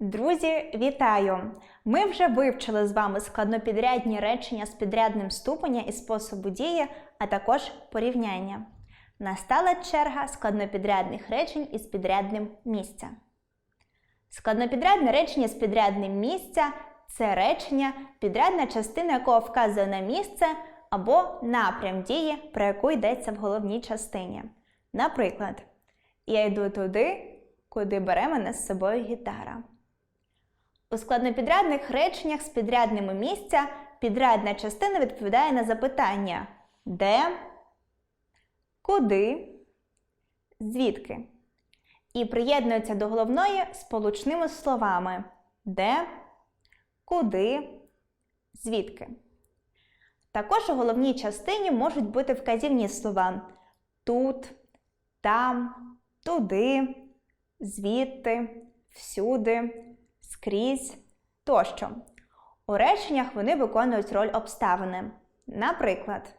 Друзі, вітаю! Ми вже вивчили з вами складнопідрядні речення з підрядним ступеня і способу дії, а також порівняння. Настала черга складнопідрядних речень із підрядним місця. Складнопідрядне речення з підрядним місця це речення, підрядна частина якого вказує на місце або напрям дії, про яку йдеться в головній частині. Наприклад, я йду туди, куди бере мене з собою гітара. У складнопідрядних реченнях з підрядними місця підрядна частина відповідає на запитання де, куди, звідки. І приєднується до головної сполучними словами де, куди, звідки. Також у головній частині можуть бути вказівні слова тут, там, туди, звідти, всюди, скрізь тощо. У реченнях вони виконують роль обставини. Наприклад,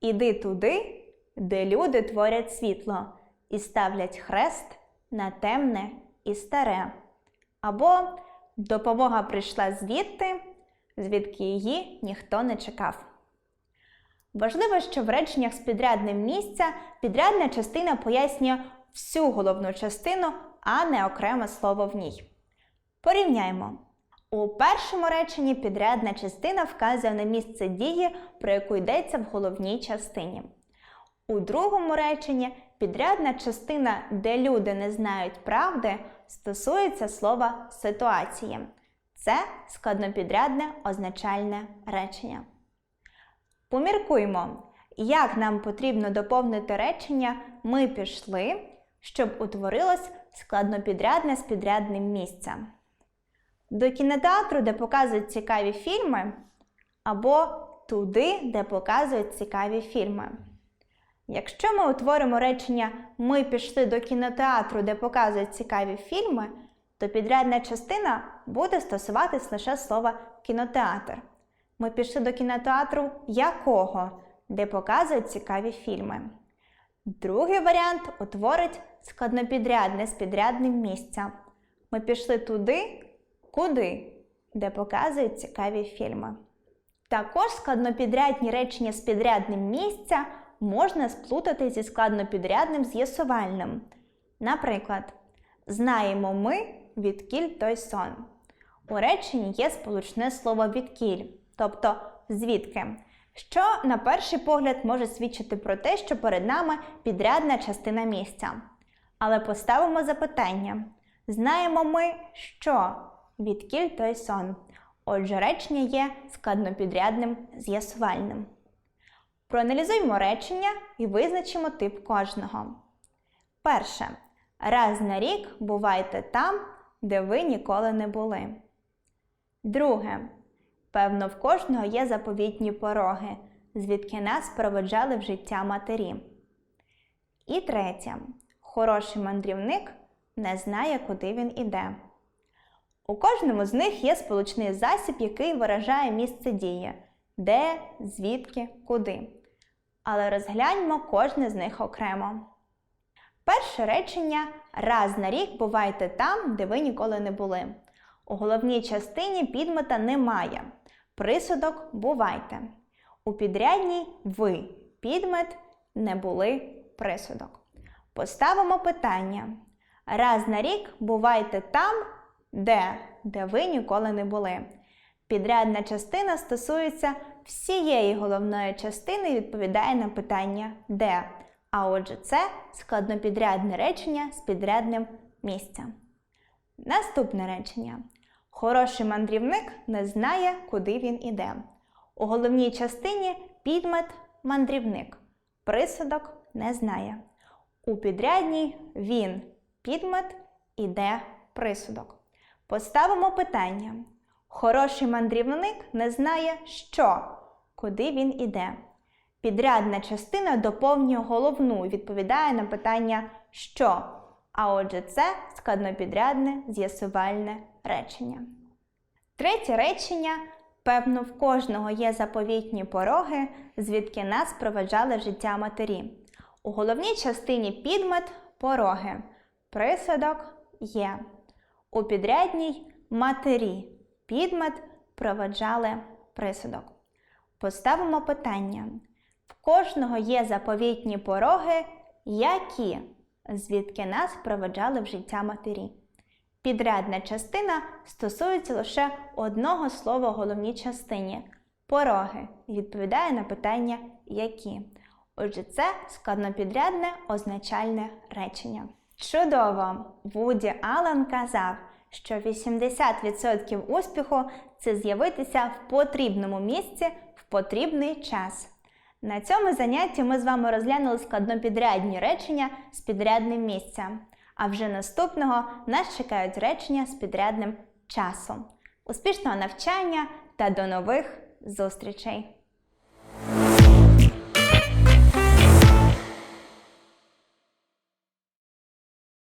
іди туди, де люди творять світло і ставлять хрест на темне і старе. Або допомога прийшла звідти, звідки її ніхто не чекав. Важливо, що в реченнях з підрядним місця підрядна частина пояснює всю головну частину, а не окреме слово в ній. Порівняймо. У першому реченні підрядна частина вказує на місце дії, про яку йдеться в головній частині. У другому реченні підрядна частина, де люди не знають правди, стосується слова ситуації. Це складнопідрядне означальне речення. Поміркуймо, як нам потрібно доповнити речення Ми пішли, щоб утворилось складнопідрядне з підрядним місцем. До кінотеатру, де показують цікаві фільми, або туди, де показують цікаві фільми. Якщо ми утворимо речення Ми пішли до кінотеатру, де показують цікаві фільми, то підрядна частина буде стосуватись лише слова кінотеатр. Ми пішли до кінотеатру якого, де показують цікаві фільми. Другий варіант утворить складнопідрядне з підрядним місця. Ми пішли туди, куди, де показують цікаві фільми. Також складнопідрядні речення з підрядним місця можна сплутати зі складнопідрядним з'ясувальним. Наприклад, знаємо ми відкіль той сон. У реченні є сполучне слово відкіль, тобто звідки, що на перший погляд може свідчити про те, що перед нами підрядна частина місця. Але поставимо запитання: знаємо ми, що відкіль той сон. Отже, речення є складнопідрядним з'ясувальним. Проаналізуємо речення і визначимо тип кожного. Перше. Раз на рік бувайте там, де ви ніколи не були. Друге. Певно, в кожного є заповітні пороги, звідки нас проведжали в життя матері. І третє. Хороший мандрівник не знає, куди він іде. У кожному з них є сполучний засіб, який виражає місце дії де, звідки, куди. Але розгляньмо кожне з них окремо. Перше речення раз на рік бувайте там, де ви ніколи не були. У головній частині підмета немає. Присудок бувайте. У підрядній ви підмет не були присудок. Поставимо питання. Раз на рік бувайте там, де, де ви ніколи не були. Підрядна частина стосується всієї головної частини і відповідає на питання де. А отже, це складнопідрядне речення з підрядним місцем. Наступне речення. Хороший мандрівник не знає, куди він іде. У головній частині підмет мандрівник. Присудок не знає. У підрядній він підмет іде присудок. Поставимо питання. Хороший мандрівник не знає, що, куди він іде. Підрядна частина доповнює головну відповідає на питання що. А отже, це складнопідрядне з'ясувальне речення. Третє речення певно, в кожного є заповітні пороги, звідки нас проведжали життя матері. У головній частині підмет пороги. Присадок є. У підрядній матері підмет проведжали присудок. Поставимо питання. В кожного є заповітні пороги, які звідки нас проведжали в життя матері. Підрядна частина стосується лише одного слова в головній частині пороги відповідає на питання які. Отже, це складнопідрядне означальне речення. Чудово! Вуді Аллен казав, що 80% успіху це з'явитися в потрібному місці в потрібний час. На цьому занятті ми з вами розглянули складнопідрядні речення з підрядним місцем. А вже наступного нас чекають речення з підрядним часом. Успішного навчання та до нових зустрічей!